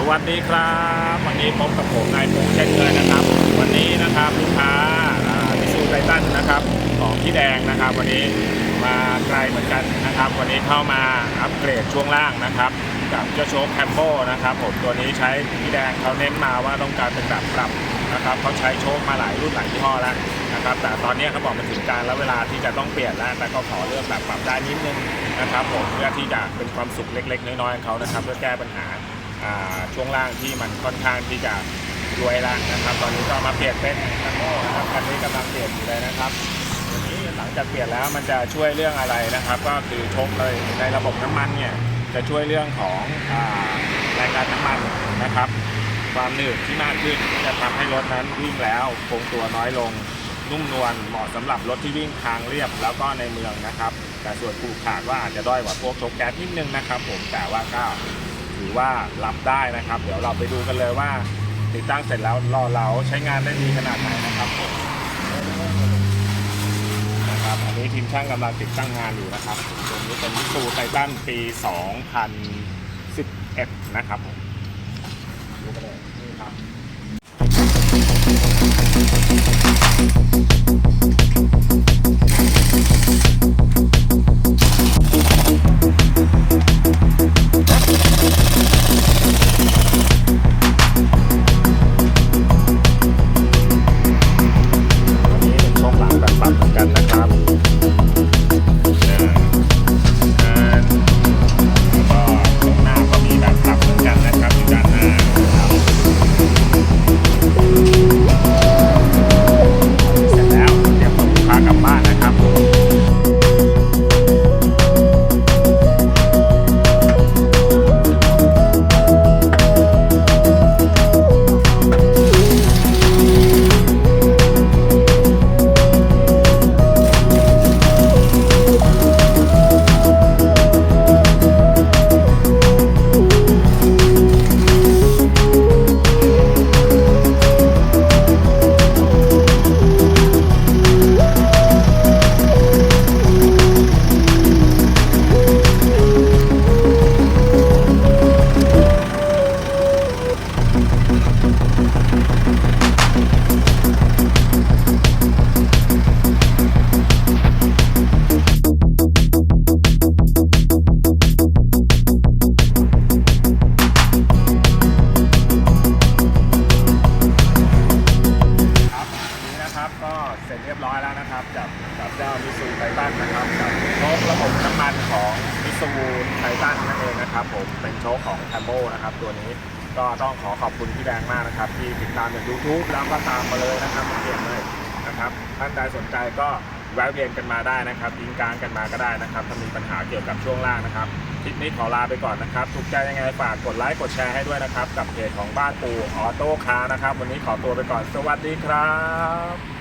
สวัสดีครับ วันนี้พบกับผมนายพงษ์เช่นเคยนะครับ วันนี้นะครับลูกค้ามิสูไททันนะครับของพี่แดงนะครับ วันนี้มาไกลเหมือนกันนะครับ วันนี้เข้ามาอัปเกรดช่วงล่างนะครับ กับเจ้าโชคแคมโบนะครับผมตัวนี้ใช้พี่แดงเขาเน้นมาว่าต้องการเป็นแบบปรับนะครับเขาใช้โชคมาหลายรุ่นหลายยี่ห้อแล้วนะครับ แต่ตอนนี้เขาบอกมันถึงการแล้วเวลาที่จะต้องเปลี่ยนแล้วแต่ก็ขอเลือกแบบปรับได้นิดนึงนะครับผมเพื่อที่จะเป็นความสุขเล็ก ๆ น้อยๆของเขานะครับ เพื่อแก้ปัญหา ช่วงล่างที่มันค่อนข้างที่จะรวยแล้วนะครับ ตอนนี้ก็มาเปลี่ยนเป็นคันโมนะครับคันนี้กำลังเปลี่ยนอยู่เลยนะครับวันนี้หลังจากเปลี่ยนแล้วมันจะช่วยเรื่องอะไรนะครับ ก็คือชกเลยในระบบน้ำมันเนี่ยจะช่วยเรื่องของอ่าแรงดันน้ำมันนะครับ ความหนืดที่มากขึ้นจะทำให้รถนั้นวิ่งแล้วคงตัวน้อยลงนุ่มนวลเหมาะสำหรับรถที่วิ่งทางเรียบแล้วก็ในเมืองนะครับ แต่ส่วนขูกขาดว่าอาจจะด้อยกว่าพวกชกแก๊สนิดนึงนะครับ ผมแต่ว่าก็ ถือว่ารับได้นะครับ เดี๋ยวเราไปดูกันเลยว่า ติดตั้งเสร็จแล้วรอเราใช้งานได้ดีขนาดไหนนะครับนะครับอันนี้ทีมช่างกำลังติดตั้งงานอยู่นะครับตัวนี้เป็นตูไททันปี 2011 นะครับผมดูกันเลยนี่ครับ เสร็จเรียบร้อยแล้วนะครับกับกับเจ้ามิซูไททันนะครับกับโชคระบบน้ำมันของมิซูไททันนั่นเองนะครับผมเป็นโชคของแ a มโบนะครับตัวนี้ก็ต้องขอขอบคุณพี่แดงมากนะครับ ที่ติดตามจาก YouTube แล้วก็ตามมาเลยนะครับมาเปลี่ยนเลยนะครับท่านใดสนใจก็แวะเวียนกันมาได้นะครับยิงกลางกันมาก็ได้นะครับ ถ้ามีปัญหาเกี่ยวกับช่วงล่างนะครับคลิปนี้ขอลาไปก่อนนะครับถูกใจยังไงฝากกดไลค์กดแชร์ให้ด้วยนะครับ กับเพจของบ้านปูออโต้คาร์นะครับ วันนี้ขอตัวไปก่อนสวัสดีครับ